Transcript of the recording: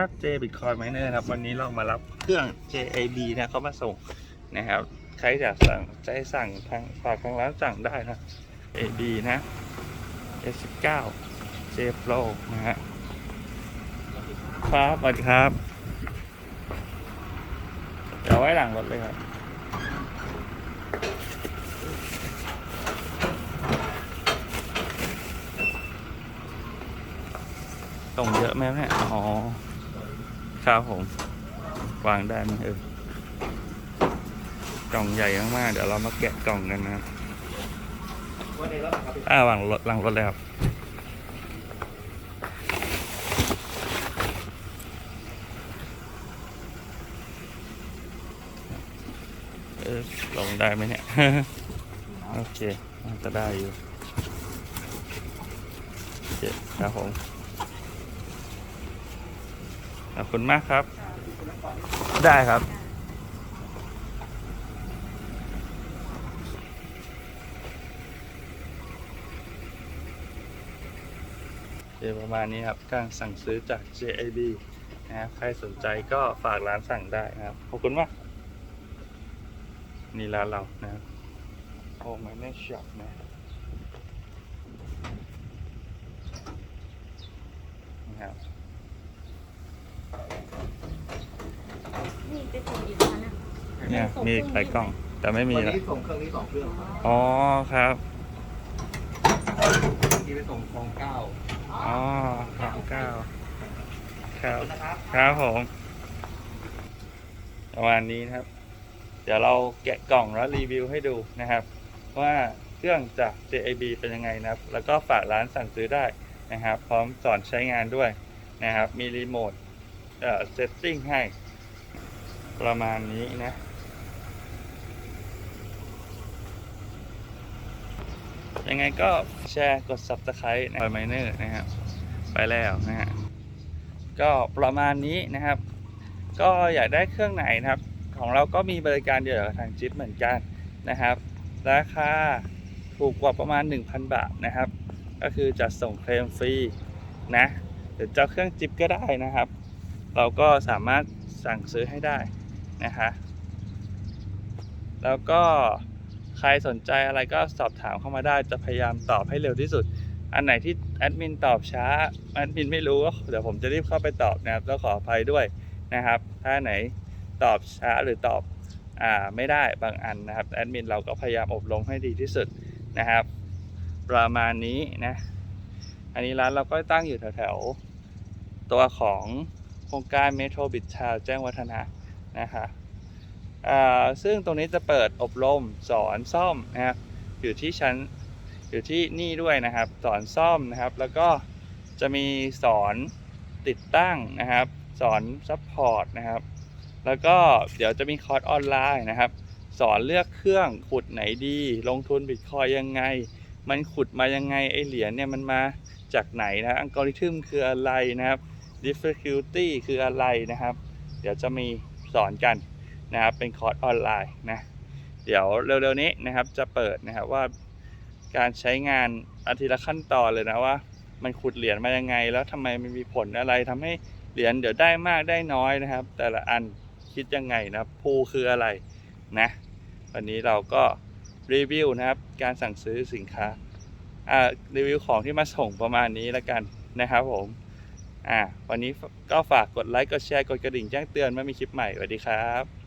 ครับ J Bitcoin Miner ครับ วันนี้เรามารับเครื่อง JAB นะเขามาส่งนะครับ ใครอยากสั่งจะให้สั่งทางฝากทางร้านสั่งได้นะ AB นะ S19 J Pro นะฮะครับสวัสดีครับ เดี๋ยวไว้หลังรถเลยครับส่งเยอะไหมเนี่ย อ๋อ ครับผม วางได้ไหมเออกล่องใหญ่มากๆเดี๋ยวเรามาแกะกล่องกันนะครับอ่าวางรถหลังรถเลยครับเออลงได้ไหมเนี่ย โอเคน่าจะได้อยู่โอเคครับผม ขอบคุณมากครับ ได้ครับ เดี๋ยวประมาณนี้ครับ การสั่งซื้อจาก JAB นะครับ ใครสนใจก็ฝากร้านสั่งได้นะครับ ขอบคุณมาก นี่ร้านเรานะครับโอ้ไม่ได้ช็อปนะนะครับ นี่ไปส่งอีกคันอะ เนี่ยมีหลายกล่อง แต่ไม่มีวันละนี้ส่งเครื่องนี้สองเครื่องครับอ๋อครับเมื่อกี้ไปส่งคลองเก้าอ๋อครับเก้าครับครับผมประมาณนี้นะครับ เดี๋ยวเราแกะกล่องแล้วรีวิวให้ดูนะครับ ว่าเครื่องจาก JAB เป็นยังไงนะครับ แล้วก็ฝากร้านสั่งซื้อได้นะครับ พร้อมสอนใช้งานด้วยนะครับ มีรีโมทเอ่อเซตติ้งให้ประมาณนี้นะ ยังไงก็แชร์กด Subscribe ใน Miner นะครับไปแล้วนะฮะก็ประมาณนี้นะครับ ก็อยากได้เครื่องไหนนะครับ ของเราก็มีบริการเดียวกับทางจิ๊บเหมือนกันนะครับ ราคาถูกกว่าประมาณ 1,000 บาทนะครับ ก็คือจัดส่งเคลมฟรีนะหรือจะเอาเครื่องจิ๊บก็ได้นะครับ เราก็สามารถสั่งซื้อให้ได้นะคะ แล้วก็ ใครสนใจอะไรก็สอบถามเข้ามาได้จะพยายามตอบให้เร็วที่สุด อันไหนที่แอดมินตอบช้าแอดมินไม่รู้ก็เดี๋ยวผมจะรีบเข้าไปตอบนะครับแล้วขออภัยด้วยนะครับ ถ้าไหนตอบช้าหรือตอบอ่าไม่ได้บางอันนะครับแอดมินเราก็พยายามอบรมให้ดีที่สุดนะครับ ประมาณนี้นะอันนี้ร้านเราก็ตั้งอยู่แถวๆตัวของโครงการเมโทรบิทชาวแจ้งวัฒนะนะคะอ่า ซึ่งตรงนี้จะเปิดอบรมสอนซ่อมนะครับอยู่ที่ชั้นอยู่ที่นี่ด้วยนะครับ สอนซ่อมนะครับ แล้วก็จะมีสอนติดตั้งนะครับ สอนซัพพอร์ตนะครับ แล้วก็เดี๋ยวจะมีคอร์สออนไลน์นะครับ สอนเลือกเครื่องขุดไหนดี ลงทุนบิตคอยยังไง มันขุดมายังไงไอเหรียญเนี่ยมันมาจากไหนนะอัลกอริทึมคืออะไรนะครับ difficulty คืออะไรนะครับ เดี๋ยวจะมีสอนกัน นะครับเป็นคอร์สออนไลน์นะเดี๋ยวเร็วๆนี้นะครับจะเปิดนะครับว่าการใช้งานอาทิละขั้นตอนเลยนะว่า มันขุดเหรียญมายังไง แล้วทำไมมันมีผลอะไรทำให้เหรียญเดี๋ยวได้มากได้น้อยนะครับ แต่ละอันคิดยังไงนะครูคืออะไรนะวันนี้เราก็รีวิวนะครับการสั่งซื้อสินค้าอ่ารีวิวของที่มาส่งประมาณนี้แล้วกันนะครับผมอ่าวันนี้ก็ฝากกดไลค์กดแชร์กดกระดิ่งแจ้งเตือนเมื่อมีคลิปใหม่สวัสดีครับ